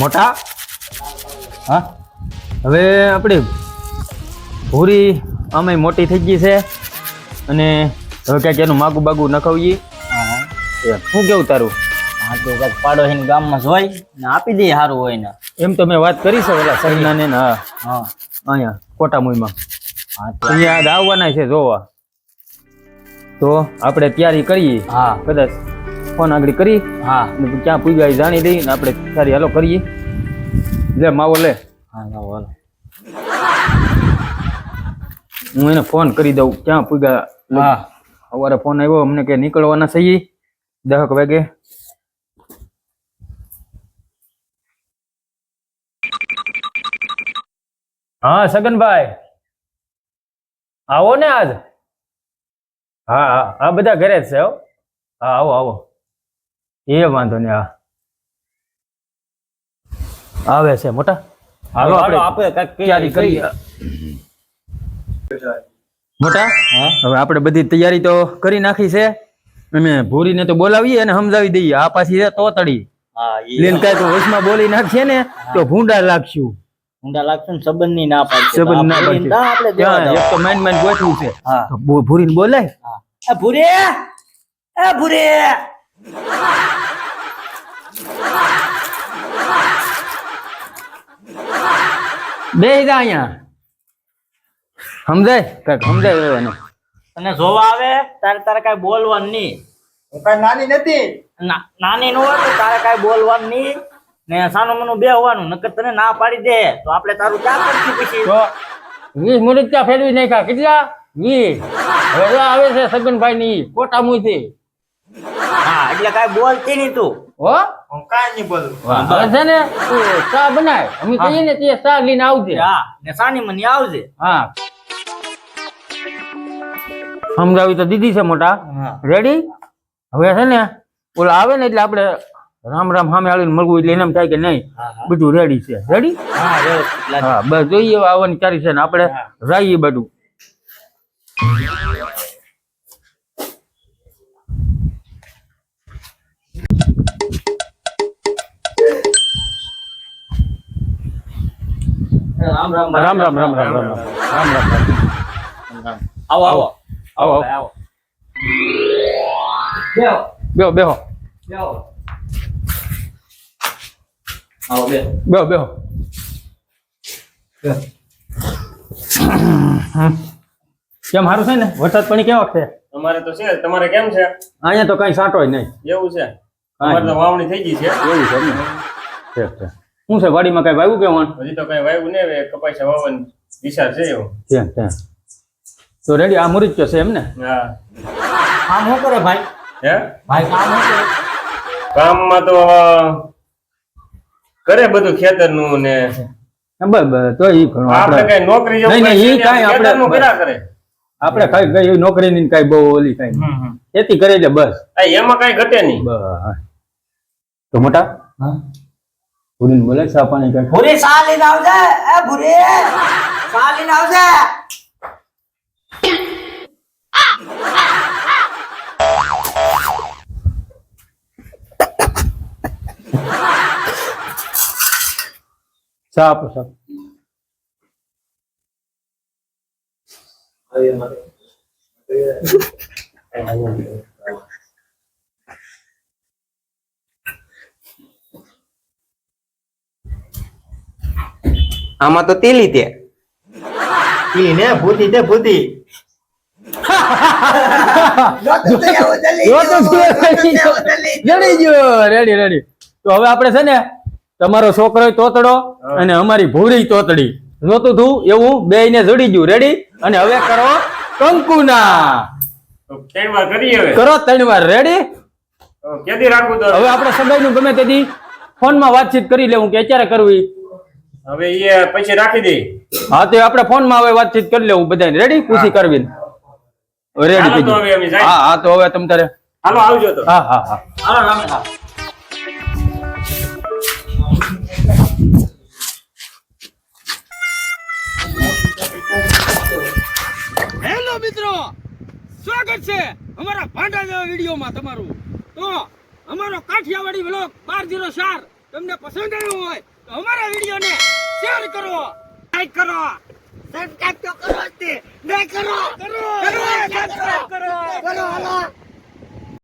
મોટા? હા? હવે આપણે ભૂરી અમે મોટી થઈ ગઈ છે અને હવે ક્યાંક એનું માગું બાગું નખાવીએ. શું કેવું તારું? હા તો કાંઈક એને ગામમાં જોઈ ને આપી દઈએ સારું હોય ને. એમ તો મેં વાત કરી છે પેલા સગનાને ને હા. હા. અહીંયા કોટામુઈમાં અહીંયા આવવાના છે જોવા. તો આપણે તૈયારી કરીએ. હા. કદાચ ફોન આગળ કરી હા. ક્યાં પૂજા એ જાણી લઈ ને આપણે સારી હાલો કરીએ. લે માવો લે. હા માવો હાલો. હું એને ફોન કરી દઉં. ક્યાં પૂગ્યા હા. સવારે ફોન આવ્યો અમને કે નીકળવાના છીએ. દહક વાગે. હા સગનભાઈ. આવો ને આજ? હા હા બધા ઘરે જ છે હો. હા આવો આવો. એ વાંધો નહીં હા. આવે છે મોટા. હાલો આપણે તૈયારી કરીએ. મોટા હવે આપણે બધી તૈયારી તો કરી નાખી છે. અને ભૂરીને તો બોલાવીએ અને સમજાવી દઈએ. આ પાછી છે તોતડી. લેન કાંઈક વચમાં બોલી નાખીએ ને તો ભૂંડા લાગશું. ઊંડા લાગશે ને સંબંધની ના પાડશે. સંબંધ ના પાડશે. આપણે. એક તો માઇન માઇન ગોઠવું છે. તો ભૂરીને બોલાય. ભૂરે એ ભૂરી! એ ભૂરી! બે જા અહીંયા. સમજાય? કાંઈક સમજાય રહેવાનું તને જોવા આવે તારે તારે કઈ બોલવાનું નહીં. હું કઈ નાની નથી. નાની નું હોય તારે કાંઈ બોલવાનું નહીં. ને સાનું મનું બે હોવાનું નકર તને ના પાડી દે. તો આપણે તારું ક્યાં કરશું પછી? વીસ મિનિટ ત્યાં ફેરવી નાખ્યા. કેટલા? વીસ. હવે આવે છે સગનભાઈ ની કોટા મુઈથી હા એટલે કાંઈ બોલતી નહીં તું. હો? હવે છે ને ચા બનાય. અમે કહીએ ને તે ચા લઈને આવજે. હા ને સાની મની આવજે. હા. સમજાવી તો દીધી છે મોટા. રેડી હવે છે ને ઓલા આવે ને એટલે આપણે રામ રામ સામે આવીને મળવું એટલે એને એમ થાય કે નહીં. બધું રેડી છે. રેડી હા બસ જોઈએ આવવાની તારી છે ને આપણે રાઈએ બધું. રામ રામ રામ રામ રામ રામ રામ રામ રામ. રામ રામ આવો આવો. આવો, આવો. બેહો. બેહો બેહો. બેહો. આવો બે બેહો બેહો. કેમ સારું છે ને? વરસાદ પાણી કેવો છે? અમારે તો છે તમારે કેમ છે? અહીંયા તો કઈ સાંટો નહીં. એવું છે? અમારે તો વાવણી થઈ ગઈ છે. એવું છે ને. ઠીક છે શું છે વાડીમાં કઈ વાવ્યું કે વણ? હજી તો કઈ વાવ્યું ને કપાસા વાવવાનો. વિચાર છે એવો. ત્યાં ત્યાં. તો રેડી આ મુરીચ છે એમ ને? હા. કામ શું કરે ભાઈ? હે? ભાઈ કામ શું કરે? કામમાં તો કરે બધું ખેતરનું ને બસ બસ તો ઈ ઘણું આપણે કઈ નોકરી નહીં, નહીં, કઈ ઈ આપણે- કર્યા કરે? આપણે કઈ કઈ નોકરીની કઈ બહુ ઓલી કઈ હમ, હમ. ખેતી કરે છે બસ. એમાં કઈ ઘટે નહીં. બસ. તો મોટા? હા. પૂરીને બોલે ચા પાણી કઈ ભૂરી સા લઈને આવજે એ ભૂરી સા લઈને આવજે ચા આપો ચા આમાં તો તેલી તે. ઈ ને ભૂતી તે ભૂતી. તો રેડી ગયો રેડી રેડી. તો હવે આપણે છે ને તમારો છોકરો તોતડો અને અમારી ભૂરી તોતડી. જોતું તું એવું બે ને જોડી ગયું. રેડી? અને હવે કરો કંકુના. તો કઈ વાર કરીએ હવે. કરો ત્રણ વાર. રેડી? હવે આપણે સગાઈનું ગમે તેથી ફોનમાં વાતચીત કરી લેવું કે અત્યારે કરવી. હવે એ પછી રાખી દે. હા તો આપણે ફોનમાં હવે વાતચીત કરી લેવું બધાને રેડી પૂછી કરવી રેડી હાલો હવે હા હા તો હવે તમ તારે હાલો આવજો તો. હા હા હા. હાલો રામે હા. હેલો મિત્રો સ્વાગત છે અમારા ભાંડા જેવા વિડીયોમાં તમારું. તો અમારો કાઠિયાવાડી વ્લોગ બાર જીરો ચાર તમને પસંદ આવ્યો હોય અમારા વિડીયોને શેર કરો. લાઈક કરો. સબસ્ક્રાઇબ તો કરો જ નહીં કરો. કરો. કરો. કરો. કરો હાલો